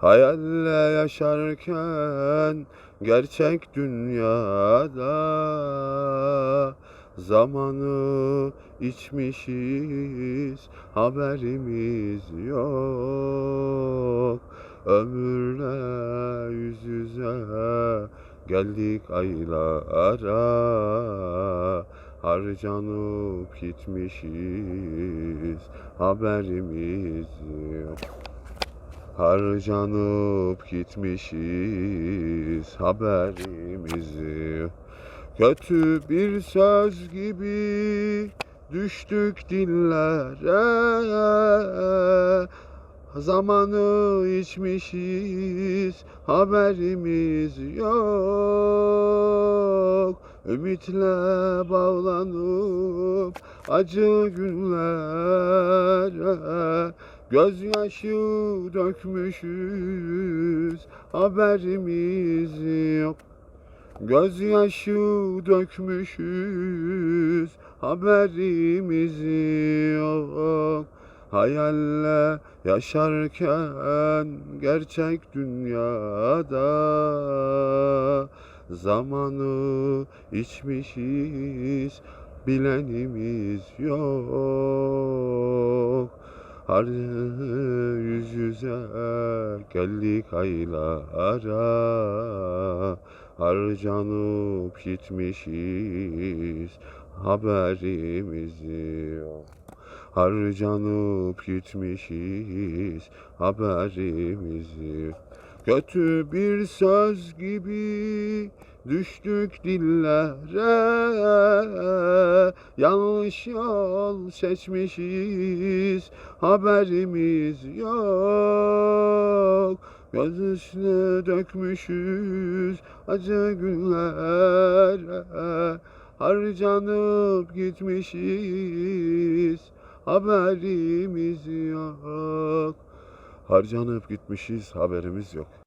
Hayalle yaşarken gerçek dünyada Zamanı içmişiz haberimiz yok. Ömürle yüz yüze geldik aylara Harcanıp gitmişiz haberimiz yok Harcanıp gitmişiz haberimiz yok Kötü bir söz gibi düştük dillere. Zamanı içmişiz haberimiz yok. Ümitle bağlanıp acı günlere Gözyaşı dökmüşüz haberimiz yok. Gözyaşı dökmüşüz haberimiz yok. Hayalle yaşarken gerçek dünyada Zamanı içmişiz bilenimiz yok Har yüz yüze geldik aylara. Harcanıp gitmişiz haberimiz yok. Harcanıp gitmişiz haberimiz Kötü bir söz gibi düştük dillere Yanlış yol seçmişiz haberimiz yok. Göz üstüne dökmüşüz acı günlere Harcanıp gitmişiz haberimiz yok. Harcanıp gitmişiz haberimiz yok